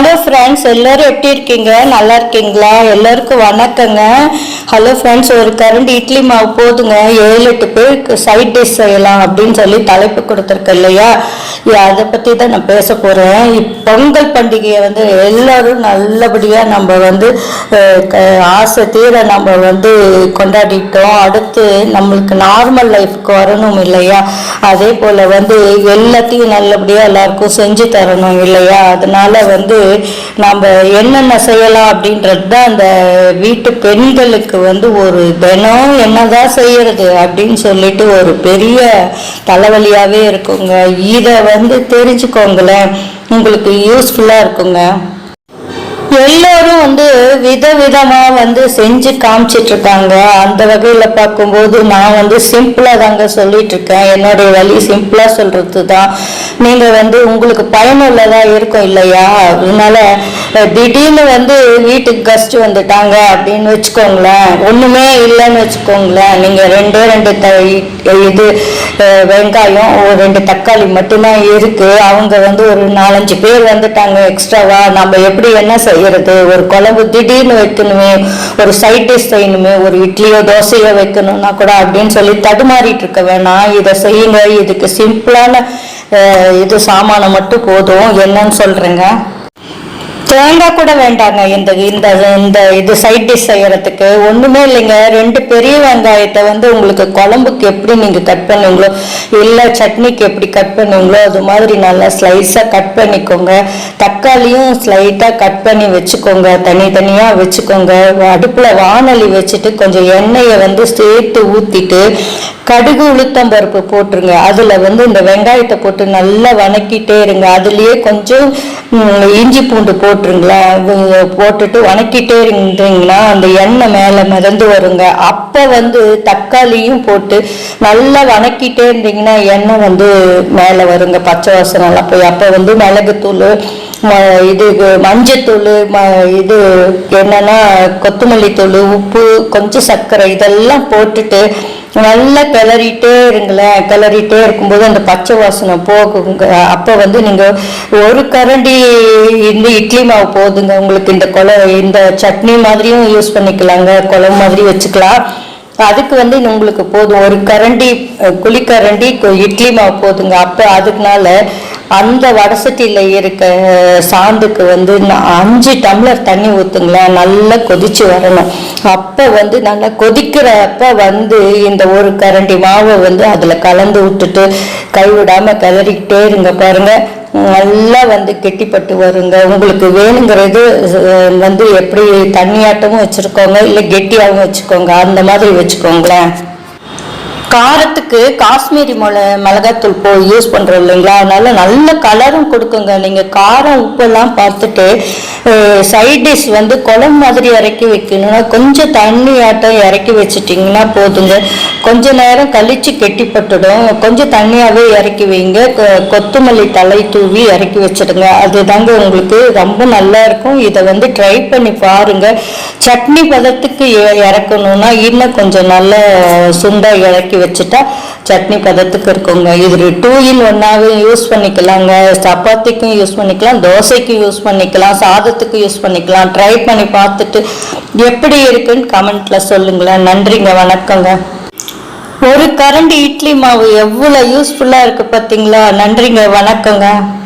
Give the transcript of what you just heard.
Hello friends எல்லோரும் எப்படி இருக்கீங்க? நல்லா இருக்கீங்களா? எல்லோருக்கும் வணக்கங்க. ஹலோ ஃப்ரெண்ட்ஸ் ஒரு கரண்ட் இட்லி மாவு போதுங்க. ஏழு எட்டு பேருக்கு சைட் டிஷ் செய்யலாம் அப்படின்னு சொல்லி தலைப்பு கொடுத்துருக்கேன் இல்லையா? அதை பற்றி தான் நான் பேச போகிறேன் பொங்கல் பண்டிகையை வந்து எல்லோரும் நல்லபடியாக நம்ம வந்து க- ஆசை தீர நம்ம வந்து கொண்டாடிட்டோம். அடுத்து நம்மளுக்கு நார்மல் லைஃப்க்கு வரணும் இல்லையா? அதே போல் வந்து எல்லாத்தையும் நல்லபடியாக எல்லாருக்கும் செஞ்சு தரணும் இல்லையா? அதனால வந்து நம்ம என்னென்ன செய்யலாம் அப்படின்றது தான் அந்த வீட்டு பெண்களுக்கு வந்து ஒரு தினம் என்னதான் செய்யறது அப்படின்னு சொல்லிட்டு ஒரு பெரிய தலைவலியாகவே இருக்குங்க. இதை வந்து தெரிஞ்சுக்கோங்களேன். உங்களுக்கு யூஸ்ஃபுல்லாக இருக்குங்க. எல்லோரும் வந்து விதவிதமா வந்து செஞ்சு காமிச்சிட்டு இருக்காங்க அந்த வகையில பார்க்கும்போது நான் வந்து சிம்பிளா தாங்க சொல்லிட்டு இருக்கேன் என்னுடைய வழி சிம்பிளா சொல்றது தான் நீங்க வந்து உங்களுக்கு பயனுள்ளதா இருக்கும் இல்லையா? அதனால திடீர்னு வந்து வீட்டுக்கு கஸ்ட் வந்துட்டாங்க அப்படின்னு வச்சுக்கோங்களேன். ஒண்ணுமே இல்லைன்னு வச்சுக்கோங்களேன். நீங்க ரெண்டே ரெண்டு த இது வெங்காயம் ஒரு ரெண்டு தக்காளி மட்டும்தான் இருக்குது அவங்க வந்து ஒரு நாலஞ்சு பேர் வந்துட்டாங்க எக்ஸ்ட்ராவா நம்ம எப்படி என்ன செய்யறது? ஒரு குழம்பு திடீர்னு வைக்கணுமே ஒரு சைட் டிஷ் செய்யணுமே ஒரு இட்லியோ தோசையோ வைக்கணும்னா கூட அப்படின்னு சொல்லி தடுமாறிட்டு இருக்க வேணாம். இதை செய்யுங்க. இதுக்கு சிம்பிளான இது சாமானம் மட்டும் போதும். என்னன்னு சொல்கிறேங்க தேங்காய் கூட வேண்டாங்க. இந்த இந்த இந்த இது சைட் டிஷ் செய்யறதுக்கு ஒண்ணுமே இல்லைங்க. ரெண்டு பெரிய வெங்காயத்தை வந்து உங்களுக்கு குழம்புக்கு எப்படி நீங்க கட் பண்ணுவீங்களோ இல்ல சட்னிக்கு எப்படி கட் பண்ணுவீங்களோ அது மாதிரி நல்லா ஸ்லைஸா கட் பண்ணிக்கோங்க. தக்காளியும் ஸ்லைட்டா கட் பண்ணி வச்சுக்கோங்க. தனித்தனியா வச்சுக்கோங்க. அடுப்புல வானொலி வச்சுட்டு கொஞ்சம் எண்ணெயை வந்து சேர்த்து ஊத்திட்டு கடுகு உளுத்தம் பருப்பு போட்டுருங்க. அதுல வந்து இந்த வெங்காயத்தை போட்டு நல்லா வணக்கிட்டே இருங்க. அதுலயே கொஞ்சம் இஞ்சி பூண்டு போட்டு போட்டுருங்களேன் போட்டுட்டு வணக்கிட்டே இருந்தீங்கன்னா அந்த எண்ணெய் மேல மிதந்து வருங்க. அப்ப வந்து தக்காளியும் போட்டு நல்லா வணக்கிட்டே இருந்தீங்கன்னா எண்ணெய் வந்து மேல வருங்க. பச்சை வாசனை போய். அப்போ வந்து மிளகுத்தூள் இது மஞ்சத்தூள் ம இது என்னன்னா கொத்தமல்லி தூள் உப்பு கொஞ்சம் சர்க்கரை இதெல்லாம் போட்டுட்டு நல்லா கிளறிட்டே இருங்களேன். கிளறிட்டே இருக்கும்போது அந்த பச்சை வாசனை போகுங்க. அப்போ வந்து நீங்கள் ஒரு கரண்டி இந்த இட்லி மாவு போதுங்க. உங்களுக்கு இந்த கொலை இந்த சட்னி மாதிரியும் யூஸ் பண்ணிக்கலாங்க. குழம்பு மாதிரி வச்சுக்கலாம். அதுக்கு வந்து உங்களுக்கு போதும். ஒரு கரண்டி குழிக்கரண்டி கு- இட்லி மாவு போதுங்க. அப்போ அதுக்குனால அந்த வடசட்டியில் இருக்க சாந்துக்கு வந்து அஞ்சு டம்ளர் தண்ணி ஊற்றுங்களேன் நல்லா கொதிச்சு வரணும். அப்போ வந்து நல்லா கொதிக்கிறப்ப வந்து இந்த ஒரு கரண்டி மாவை வந்து அதில் கலந்து விட்டுட்டு கைவிடாமல் கிளறிக்கிட்டே இருங்க பாருங்கள் நல்லா வந்து கெட்டிப்பட்டு வருங்க. உங்களுக்கு வேணுங்கிறது வந்து எப்படி தண்ணியாட்டமும் வச்சுருக்கோங்க இல்லை கெட்டியாகவும் வச்சுக்கோங்க. அந்த மாதிரி வச்சுக்கோங்களேன். காரத்துக்கு காஷ்மீரி மிள மிளகாத்தூள் போ யூஸ் பண்ணுறோம் இல்லைங்களா? அதனால நல்ல கலரும் கொடுக்குங்க. நீங்கள் காரம் உப்பெல்லாம் பார்த்துட்டு சைட் டிஷ் வந்து குழம்பு மாதிரி இறக்கி வைக்கணும்னா கொஞ்சம் தண்ணி ஆட்டம் இறக்கி வச்சிட்டிங்கன்னா போதுங்க. கொஞ்ச நேரம் கழித்து கெட்டிப்பட்டுடும். கொஞ்சம் தண்ணியாகவே இறக்கி வைங்க. கொ- கொத்தமல்லி தலை தூவி இறக்கி வச்சிடுங்க. அதுதாங்க உங்களுக்கு ரொம்ப நல்லா இருக்கும். இதை வந்து ட்ரை பண்ணி பாருங்க. சட்னி பதத்துக்கு இறக்கணும்னா இன்னும் கொஞ்சம் நல்ல சுண்டா இறக்கி வச்சுட்டா சட்னி பதத்துக்கு இருக்குங்க. இது டூ இன் ஒன்னாவே யூஸ் பண்ணிக்கலாங்க. சப்பாத்திக்கும் யூஸ் பண்ணிக்கலாம். தோசைக்கும் யூஸ் பண்ணிக்கலாம். சாதத்துக்கு யூஸ் பண்ணிக்கலாம். ட்ரை பண்ணி பார்த்துட்டு எப்படி இருக்குன்னு கமெண்ட்ல சொல்லுங்களேன். நன்றிங்க. வணக்கங்க. ஒரு கரண்டி இட்லி மாவு எவ்வளோ யூஸ்ஃபுல்லாக இருக்குது பார்த்தீங்களா நன்றிங்க வணக்கங்க.